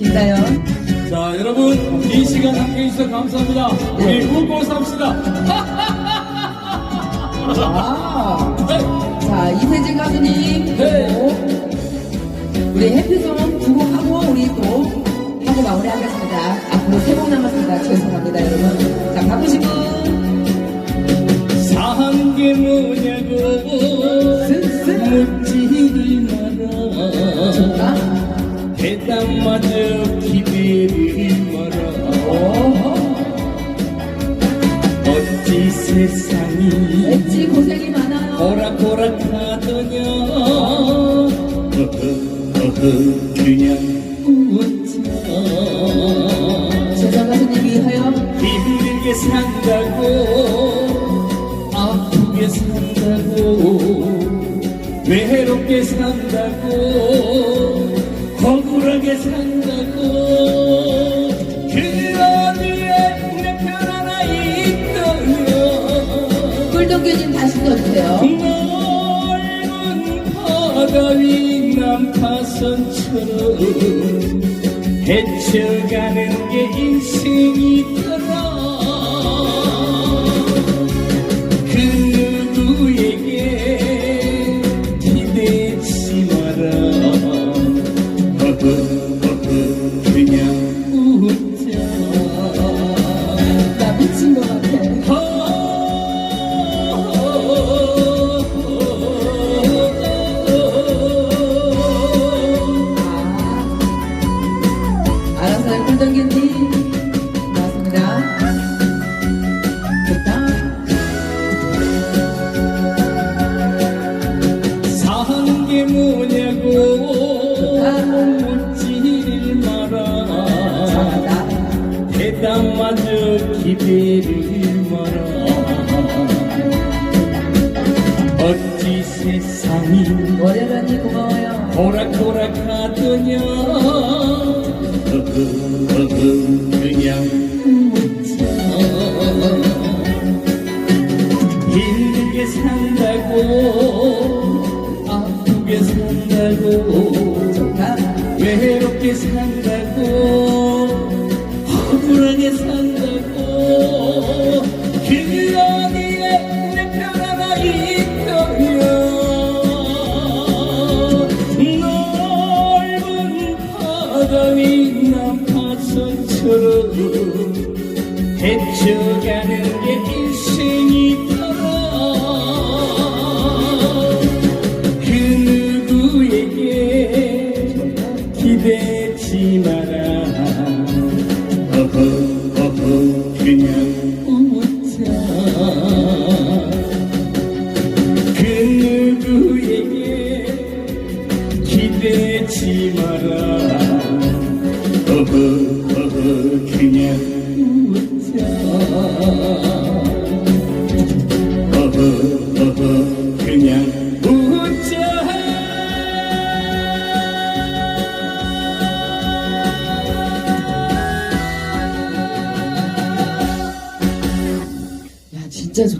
김다연. 자, 여러분, 이 시간 함께 해주셔서 감사합니다. 우리 네. 웃고 삽시다. 아. 네. 자, 이세진 가수님. 네. 그리고 우리 해피송 두곡 하고 우리 또 하고 마무리하겠습니다. 앞으로 세 곡 남았습니다. 죄송합니다, 여러분. 자, 세상이 왠지 고생이 많아요. 오락오락하더냐. 어허 그냥 웃자. 재정 가수님이 하여 힘들게 산다고 아프게 산다고 외롭게 산다고 억울하게 산다고 있더냐 꿀동규님 다시 넣어주세요. 넓은 바다 위 난파선처럼 헤쳐가는 게 인생이더 대답마저 기대를 마라 어찌 세상이 월요일언니 고마워요. 오락오락하더냐 어허 그냥 웃자 힘들게 산다고 아프게 산다고. 외롭게 산다고 억울하게 산다고. 그 어디에 내편 하나 있더냐 넓은 바다 위 난파선처럼 헤쳐가는 게